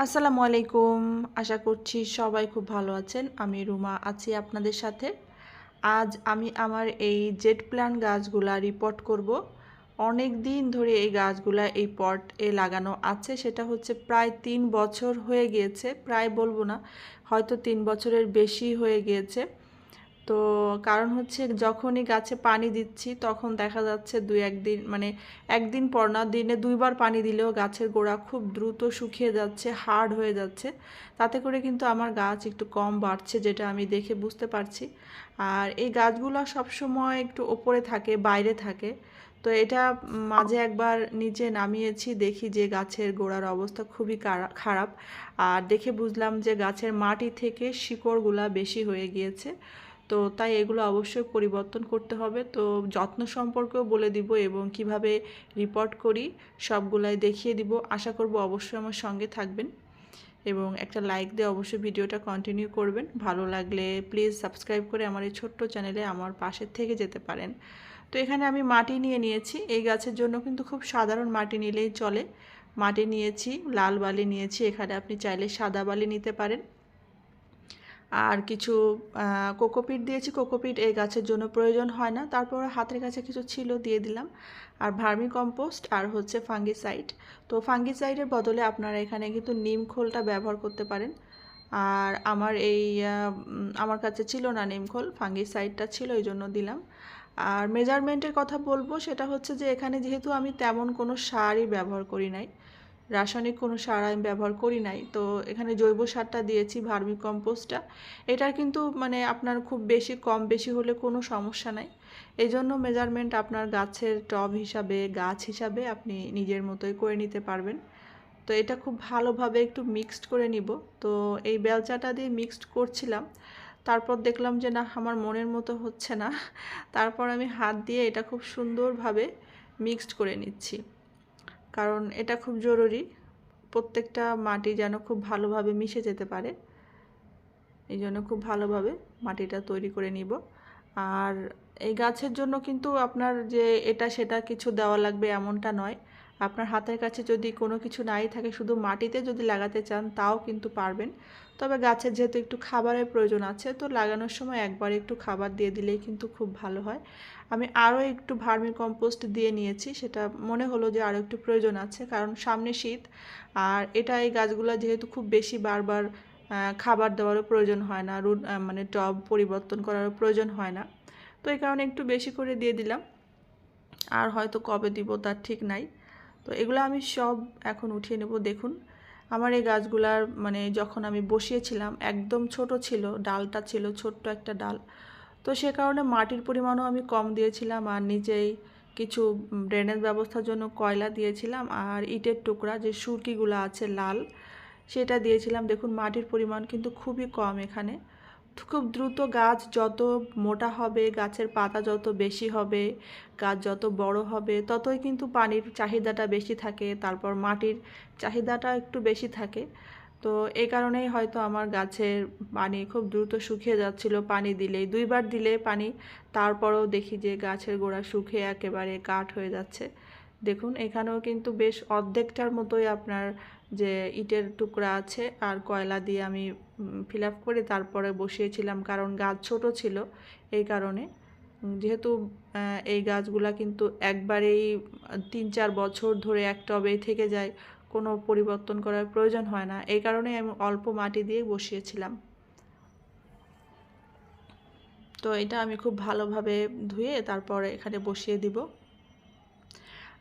আসসালামু আলাইকুম। আশা করছি সবাই খুব ভালো আছেন। আমি রুমা আছি আপনাদের সাথে। আজ আমি আমার এই জেট প্ল্যান গাছগুলা রিপোর্ট করব। অনেক দিন ধরে এই গাছগুলা এই পট এ লাগানো আছে। সেটা হচ্ছে প্রায় তিন বছর হয়ে গিয়েছে। প্রায় বলব না, হয়তো তিন বছরের বেশি হয়ে গিয়েছে। তো কারণ হচ্ছে যখনই গাছে পানি দিচ্ছি, তখন দেখা যাচ্ছে দুই একদিন মানে একদিন পর না, দিনে দুইবার পানি দিলেও গাছের গোড়া খুব দ্রুত শুকিয়ে যাচ্ছে, হার্ড হয়ে যাচ্ছে। তাতে করে কিন্তু আমার গাছ একটু কম বাড়ছে, যেটা আমি দেখে বুঝতে পারছি। আর এই গাছগুলো সবসময় একটু ওপরে থাকে, বাইরে থাকে। তো এটা মাঝে একবার নিচে নামিয়েছি, দেখি যে গাছের গোড়ার অবস্থা খুবই খারাপ। আর দেখে বুঝলাম যে গাছের মাটি থেকে শিকড়গুলা বেশি হয়ে গিয়েছে। তো তাই এগুলো অবশ্যই পরিবর্তন করতে হবে। তো যত্ন সম্পর্কেও বলে দিব এবং কীভাবে রিপোর্ট করি সবগুলাই দেখিয়ে দিব। আশা করব অবশ্যই আমার সঙ্গে থাকবেন এবং একটা লাইক দিয়ে অবশ্যই ভিডিওটা কন্টিনিউ করবেন। ভালো লাগলে প্লিজ সাবস্ক্রাইব করে আমার এই ছোট্ট চ্যানেলে আমার পাশে থেকে যেতে পারেন। তো এখানে আমি মাটি নিয়ে নিয়েছি। এই গাছের জন্য কিন্তু খুব সাধারণ মাটি নিলেই চলে। মাটি নিয়েছি, লাল বালি নিয়েছি। এখানে আপনি চাইলে সাদা বালি নিতে পারেন। আর কিছু কোকোপিট দিয়েছি। কোকোপিট এই গাছের জন্য প্রয়োজন হয় না। তারপর হাতের কাছে কিছু ছিল, দিয়ে দিলাম। আর ভার্মি কম্পোস্ট আর হচ্ছে ফাঙ্গিসাইড। তো ফাঙ্গিসাইডের বদলে আপনারা এখানে কিন্তু নিম খোলটা ব্যবহার করতে পারেন। আর আমার এই আমার কাছে ছিল না নিমখোল ফাঙ্গিসাইডটা ছিল, এই জন্য দিলাম। আর মেজারমেন্টের কথা বলব, সেটা হচ্ছে যে এখানে যেহেতু আমি তেমন কোনো সারই ব্যবহার করি নাই। রাসায়নিক কোনো সার আমি ব্যবহার করি নাই। তো এখানে জৈব সারটা দিয়েছি, ভার্মি কম্পোস্টটা। এটার কিন্তু মানে আপনার খুব বেশি কম, বেশি হলে কোনো সমস্যা নাই। এই জন্য মেজারমেন্ট আপনার গাছের টব হিসাবে, গাছ হিসাবে আপনি নিজের মতোই করে নিতে পারবেন। তো এটা খুব ভালোভাবে একটু মিক্সড করে নিব। তো এই বেলচাটা দিয়ে মিক্সড করছিলাম। তারপর দেখলাম যে না, আমার মনের মতো হচ্ছে না। তারপর আমি হাত দিয়ে এটা খুব সুন্দরভাবে মিক্সড করে নিচ্ছি। কারণ এটা খুব জরুরি। প্রত্যেকটা মাটি যেন খুব ভালোভাবে মিশে যেতে পারে। এই জন্য খুব ভালোভাবে মাটিটা তৈরি করে নিব। আর এই গাছের জন্য কিন্তু আপনার যে এটা সেটা কিছু দেওয়া লাগবে এমনটা নয়। আপনার হাতের কাছে যদি কোনো কিছু নাই থাকে, শুধু মাটিতে যদি লাগাতে চান, তাও কিন্তু পারবেন। তবে গাছের যেহেতু একটু খাবারের প্রয়োজন আছে, তো লাগানোর সময় একবার একটু খাবার দিয়ে দিলেই কিন্তু খুব ভালো হয়। আমি আরও একটু ভার্মি কম্পোস্ট দিয়ে নিয়েছি, সেটা মনে হলো যে আরও একটু প্রয়োজন আছে, কারণ সামনে শীত, আর এটা এই গাছগুলো যেহেতু খুব বেশি বারবার খাবার দেওয়ারও প্রয়োজন হয় না, রুট মানে টব পরিবর্তন করারও প্রয়োজন হয় না। তো এই কারণে একটু বেশি করে দিয়ে দিলাম। আর হয়তো কবে দিব তার ঠিক নাই। তো এগুলো আমি সব এখন উঠিয়ে নেব। দেখুন, আমার এই গাছগুলার মানে যখন আমি বসিয়েছিলাম, একদম ছোট ছিল, ডালটা ছিল ছোট্ট একটা ডাল। তো সে কারণে মাটির পরিমাণও আমি কম দিয়েছিলাম আর নিজেই কিছু ড্রেনেজ ব্যবস্থার জন্য কয়লা দিয়েছিলাম আর ইটের টুকরা, যে সুরকিগুলো আছে লাল, সেটা দিয়েছিলাম। দেখুন, মাটির পরিমাণ কিন্তু খুবই কম এখানে। খুব দ্রুত গাছ যত মোটা হবে, গাছের পাতা যত বেশি হবে, গাছ যত বড় হবে, ততই কিন্তু পানির চাহিদাটা বেশি থাকে। তারপর মাটির চাহিদাটা একটু বেশি থাকে। তো এই কারণেই হয়তো আমার গাছের পানি খুব দ্রুত শুকিয়ে যাচ্ছিল। পানি দিলেই, দুইবার দিলে পানি, তারপরেও দেখি যে গাছের গোড়া শুকিয়ে একেবারে কাঠ হয়ে যাচ্ছে। দেখুন, এখানেও কিন্তু বেশ অর্ধেকটার মতোই আপনার যে ইটের টুকরা আছে আর কয়লা দিয়ে আমি ফিল আপ করে তারপরে বসিয়েছিলাম, কারণ গাছ ছোট ছিল এই কারণে। যেহেতু এই গাছগুলা কিন্তু একবারেই তিন চার বছর ধরে এক টবেই থেকে যায়, কোনো পরিবর্তন করার প্রয়োজন হয় না। এই কারণে আমি অল্প মাটি দিয়ে বসিয়েছিলাম। তো এটা আমি খুব ভালোভাবে ধুয়ে তারপরে এখানে বসিয়ে দিব।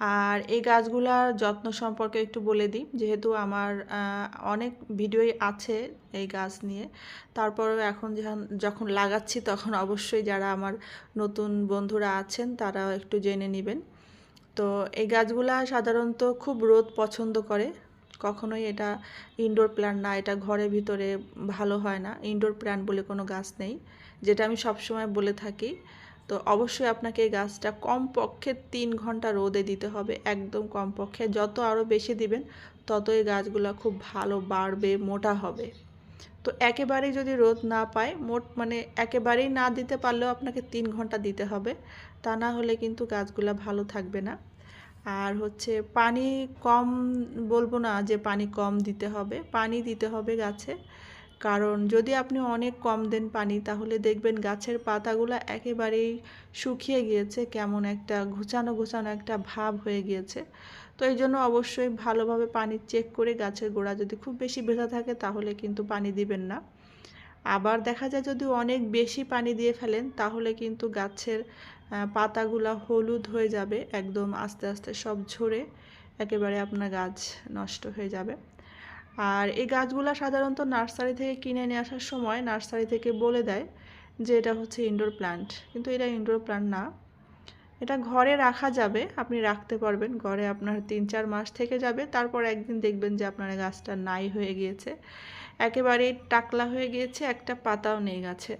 আর এই গাছগুলার যত্ন সম্পর্কে একটু বলে দিই। যেহেতু আমার অনেক ভিডিওই আছে এই গাছ নিয়ে। তারপরেও এখন যখন যখন লাগাচ্ছি তখন অবশ্যই যারা আমার নতুন বন্ধুরা আছেন তারা একটু জেনে নেবেন। তো এই গাছগুলা সাধারণত খুব রোদ পছন্দ করে। কখনোই এটা ইনডোর প্ল্যান্ট না, এটা ঘরের ভিতরে ভালো হয় না। ইনডোর প্ল্যান্ট বলে কোনো গাছ নেই। যেটা আমি সবসময় বলে থাকি। তো অবশ্যই আপনাকে গাছটা কমপক্ষে তিন ঘণ্টা রোদে দিতে হবে, একদম কমপক্ষে। যত আরও বেশি দিবেন তত এই গাছগুলো খুব ভালো বাড়বে, মোটা হবে। তো একেবারেই যদি রোদ না পায়, মোট মানে একেবারেই না দিতে পারলেও আপনাকে তিন ঘণ্টা দিতে হবে। তা না হলে কিন্তু গাছগুলো ভালো থাকবে না। আর হচ্ছে পানি কম বলব না যে পানি কম দিতে হবে, পানি দিতে হবে গাছে। কারণ যদি আপনি অনেক কম দেন পানি, তাহলে দেখবেন গাছের পাতাগুলো একেবারেই শুকিয়ে গিয়েছে, কেমন একটা ঘুচানো ঘুচানো একটা ভাব হয়ে গিয়েছে। তো এই জন্য অবশ্যই ভালোভাবে পানি চেক করে গাছের গোড়া যদি খুব বেশি ভেজা থাকে, তাহলে কিন্তু পানি দিবেন না। আবার দেখা যায় যদি অনেক বেশি পানি দিয়ে ফেলেন, তাহলে কিন্তু গাছের পাতাগুলো হলুদ হয়ে যাবে, একদম আস্তে আস্তে সব ঝরে একেবারে আপনার গাছ নষ্ট হয়ে যাবে। আর এই গাছগুলো সাধারণত নার্সারি থেকে কিনে নিয়ে আসার সময় নার্সারি থেকে বলে দেয় যে এটা হচ্ছে ইনডোর প্ল্যান্ট কিন্তু এটা ইনডোর প্ল্যান্ট না। এটা ঘরে রাখা যাবে, আপনি রাখতে পারবেন। ঘরে আপনার তিন চার মাস থেকে যাবে, তারপর একদিন দেখবেন যে আপনার গাছটা নাই হয়ে গিয়েছে। একেবারেই টাকলা হয়ে গিয়েছে, একটা পাতাও নেই গাছে।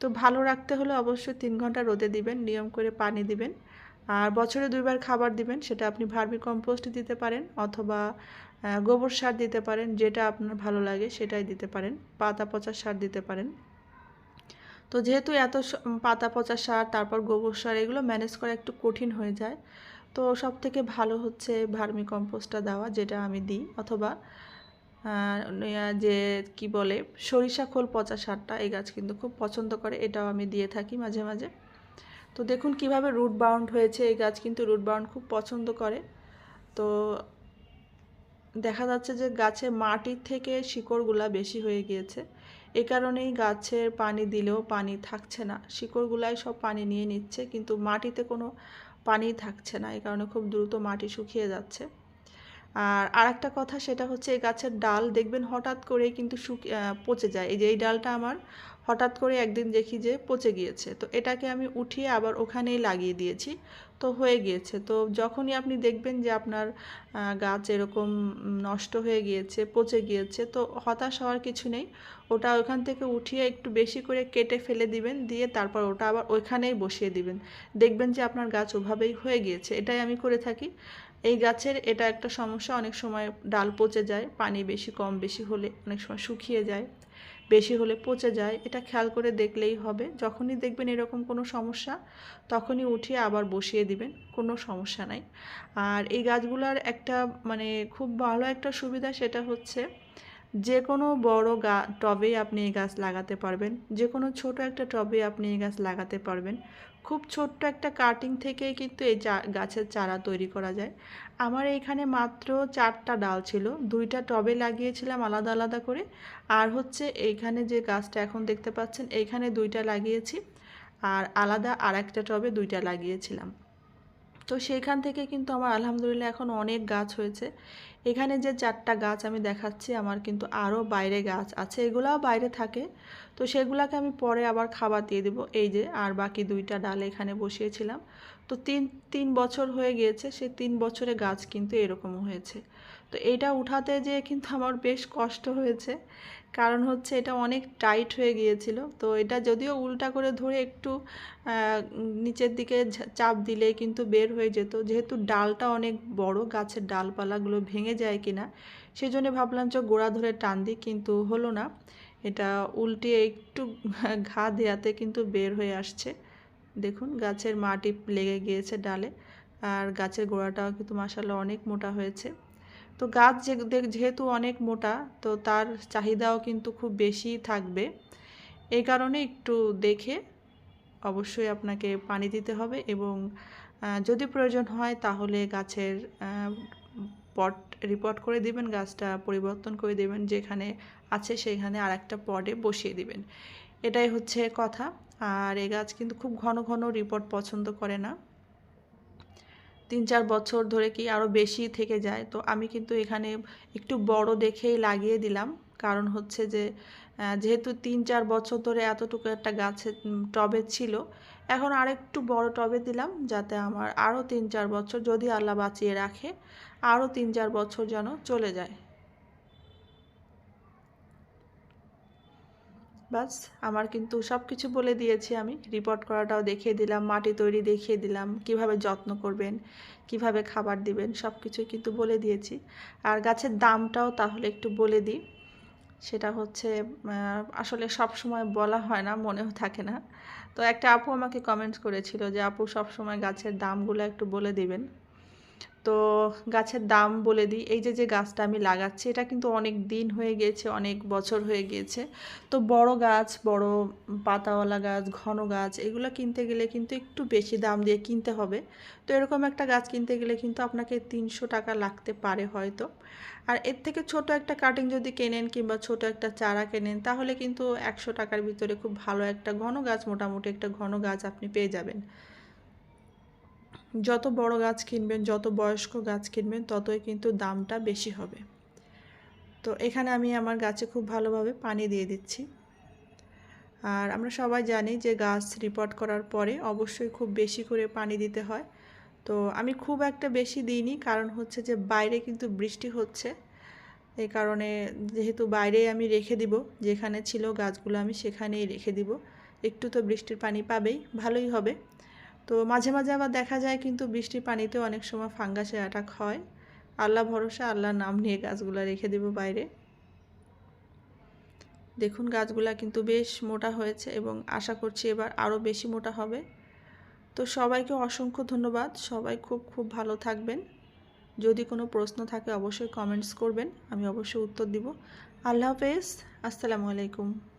তো ভালো রাখতে হলে অবশ্যই তিন ঘণ্টা রোদে দিবেন, নিয়ম করে পানি দিবেন। আর বছরে দুইবার খাবার দিবেন, সেটা আপনি ভার্মি কম্পোস্ট দিতে পারেন অথবা গোবর সার দিতে পারেন, যেটা আপনার ভালো লাগে সেটাই দিতে পারেন। পাতা পচা সার দিতে পারেন। তো যেহেতু এত পাতা পচা সার, তারপর গোবর সার, এগুলো ম্যানেজ করা একটু কঠিন হয়ে যায়, তো সব থেকে ভালো হচ্ছে ভার্মি কম্পোস্টটা দেওয়া, যেটা আমি দিই। অথবা যে, কি বলে, সরিষা খোল পচা সারটা, এই গাছ কিন্তু খুব পছন্দ করে, এটাও আমি দিয়ে থাকি মাঝে মাঝে। তো দেখুন কীভাবে রুট বাউন্ড হয়েছে, এই গাছ কিন্তু রুট বাউন্ড খুব পছন্দ করে। তো দেখা যাচ্ছে যে গাছে মাটির থেকে শিকড়গুলা বেশি হয়ে গিয়েছে। এ কারণেই গাছের পানি দিলেও পানি থাকছে না। শিকড়গুলাই সব পানি নিয়ে নিচ্ছে, কিন্তু মাটিতে কোনো পানি থাকছে না। এই কারণে খুব দ্রুত মাটি শুকিয়ে যাচ্ছে। আর আরেকটা কথা সেটা হচ্ছে, এই গাছের ডাল দেখবেন হঠাৎ করেই কিন্তু পচে যায়। এই যে, এই ডালটা আমার হঠাৎ করে একদিন দেখি যে পচে গিয়েছে। তো এটাকে আমি উঠিয়ে আবার ওখানেই লাগিয়ে দিয়েছি। তো হয়ে গিয়েছে। তো যখনই আপনি দেখবেন যে আপনার গাছ এরকম নষ্ট হয়ে গিয়েছে, পচে গিয়েছে, তো হতাশ হওয়ার কিছু নেই। ওটা ওখান থেকে উঠিয়ে একটু বেশি করে কেটে ফেলে দিবেন, দিয়ে তারপর ওটা আবার ওইখানেই বসিয়ে দিবেন। দেখবেন যে আপনার গাছ ওভাবেই হয়ে গিয়েছে। এটাই আমি করে থাকি। এই গাছের এটা একটা সমস্যা, অনেক সময় ডাল পচে যায়, পানি বেশি, কম বেশি হলে অনেক সময় শুকিয়ে যায়। বেশি হলে পচে যায়, এটা খেয়াল করে দেখলেই হবে। যখনই দেখবেন এরকম কোনো সমস্যা, তখনই উঠিয়ে আবার বসিয়ে দিবেন, কোনো সমস্যা নাই। আর এই গাছগুলার একটা মানে খুব ভালো একটা সুবিধা সেটা হচ্ছে যে কোনো বড় গা টবে আপনি এই গাছ লাগাতে পারবেন। যে কোনো ছোট একটা টবে আপনি এই গাছ লাগাতে পারবেন। খুব ছোট্ট একটা কাটিং থেকেই কিন্তু এই গাছের চারা তৈরি করা যায়। আমার এইখানে মাত্র চারটা ডাল ছিল, দুইটা টবে লাগিয়েছিলাম আলাদা আলাদা করে। আর হচ্ছে এইখানে যে গাছটা এখন দেখতে পাচ্ছেন, এইখানে দুইটা লাগিয়েছি। আর আলাদা আর একটা টবে দুইটা লাগিয়েছিলাম। তো সেইখান থেকে কিন্তু আমার আলহামদুলিল্লাহ এখন অনেক গাছ হয়েছে। এখানে যে চারটা গাছ আমি দেখাচ্ছি, আমার কিন্তু আরও বাইরে গাছ আছে, এগুলাও বাইরে থাকে। তো সেগুলাকে আমি পরে আবার খাবার দিয়ে দেবো। এই যে, আর বাকি দুইটা ডাল এখানে বসিয়েছিলাম। তো তিন তিন বছর হয়ে গিয়েছে, সেই তিন বছরে গাছ কিন্তু এরকম হয়েছে। তো এটা উঠাতে যেয়ে কিন্তু আমার বেশ কষ্ট হয়েছে। কারণ হচ্ছে এটা অনেক টাইট হয়ে গিয়েছিল। তো এটা যদিও উল্টা করে ধরে একটু নিচের দিকে চাপ দিলে কিন্তু বের হয়ে যেত। যেহেতু ডালটা অনেক বড়, গাছের ডালপালাগুলো ভেঙে যায় কিনা সেই জন্য ভাবলাম যে গোড়া ধরে টান দিই, কিন্তু হলো না। এটা উল্টিয়ে একটু ঘা দেয়াতে কিন্তু বের হয়ে আসছে। দেখুন, গাছের মাটি লেগে গিয়েছে ডালে। আর গাছের গোড়াটাও কিন্তু মাসাল্লাহ অনেক মোটা হয়েছে। তো গাছ যেহেতু অনেক মোটা, তো তার চাহিদাও কিন্তু খুব বেশি থাকবে। এই কারণে একটু দেখে অবশ্যই আপনাকে পানি দিতে হবে এবং যদি প্রয়োজন হয় তাহলে গাছের পট রিপোর্ট করে দিবেন, গাছটা পরিবর্তন করে দেবেন, যেখানে আছে সেখানে আর একটা পটে বসিয়ে দিবেন। এটাই হচ্ছে কথা। আর এ গাছ কিন্তু খুব ঘন ঘন রিপোর্ট পছন্দ করে না। তিন চার বছর ধরে কি আরও বেশি থেকে যায়। তো আমি কিন্তু এখানে একটু বড় দেখেই লাগিয়ে দিলাম। কারণ হচ্ছে যে যেহেতু তিন চার বছর ধরে এতটুকু একটা গাছে টবে ছিল, এখন আর একটু বড় টবে দিলাম যাতে আমার আরও তিন চার বছর যদি আল্লাহ বাঁচিয়ে রাখে আরও তিন চার বছর যেন চলে যায়। বাস, আমার কিন্তু সব কিছু বলে দিয়েছি আমি। রিপোর্ট করাটাও দেখিয়ে দিলাম, মাটি তৈরি দেখিয়ে দিলাম, কীভাবে যত্ন করবেন, কীভাবে খাবার দিবেন সব কিছুই কিন্তু বলে দিয়েছি। আর গাছের দামটাও তাহলে একটু বলে দিই। সেটা হচ্ছে আসলে সব সময় বলা হয় না, মনেও থাকে না। তো একটা আপু আমাকে কমেন্টস করেছিল যে, আপু সব সময় গাছের দামগুলো একটু বলে দিবেন। তো গাছের দাম বলে দিই, এই যে যে গাছটা আমি লাগাচ্ছি, এটা কিন্তু অনেক দিন হয়ে গিয়েছে, অনেক বছর হয়ে গিয়েছে। তো বড় গাছ, বড় পাতাওয়ালা গাছ, ঘন গাছ, এগুলো কিনতে গেলে কিন্তু একটু বেশি দাম দিয়ে কিনতে হবে। তো এরকম একটা গাছ কিনতে গেলে কিন্তু আপনাকে তিনশো টাকা লাগতে পারে হয়তো। আর এর থেকে ছোট একটা কাটিং যদি কেনেন কিংবা ছোট একটা চারা কেনেন, তাহলে কিন্তু একশো টাকার ভিতরে খুব ভালো একটা ঘন গাছ, মোটামুটি একটা ঘন গাছ আপনি পেয়ে যাবেন। যত বড় গাছ কিনবেন, যত বয়স্ক গাছ কিনবেন, ততই কিন্তু দামটা বেশি হবে। তো এখানে আমি আমার গাছে খুব ভালোভাবে পানি দিয়ে দিচ্ছি। আর আমরা সবাই জানি যে গাছ রিপোর্ট করার পরে অবশ্যই খুব বেশি করে পানি দিতে হয়। তো আমি খুব একটা বেশি দিইনি, কারণ হচ্ছে যে বাইরে কিন্তু বৃষ্টি হচ্ছে। এই কারণে যেহেতু বাইরে আমি রেখে দিব, যেখানে ছিল গাছগুলো আমি সেখানেই রেখে দিব। একটু তো বৃষ্টির পানি পাবেই, ভালোই হবে। তো মাঝে মাঝে আবার দেখা যায় কিন্তু বৃষ্টির পানিতেও অনেক সময় ফাঙ্গাসের অ্যাটাক হয়। আল্লাহ ভরসা আল্লাহর নাম নিয়ে গাছগুলো রেখে দেব বাইরে। দেখুন গাছগুলা কিন্তু বেশ মোটা হয়েছে এবং আশা করছি এবার আরও বেশি মোটা হবে। তো সবাইকে অসংখ্য ধন্যবাদ। সবাই খুব খুব ভালো থাকবেন। যদি কোনো প্রশ্ন থাকে অবশ্যই কমেন্টস করবেন। আমি অবশ্যই উত্তর দিব। আল্লাহ হাফেজ। আসসালামু আলাইকুম।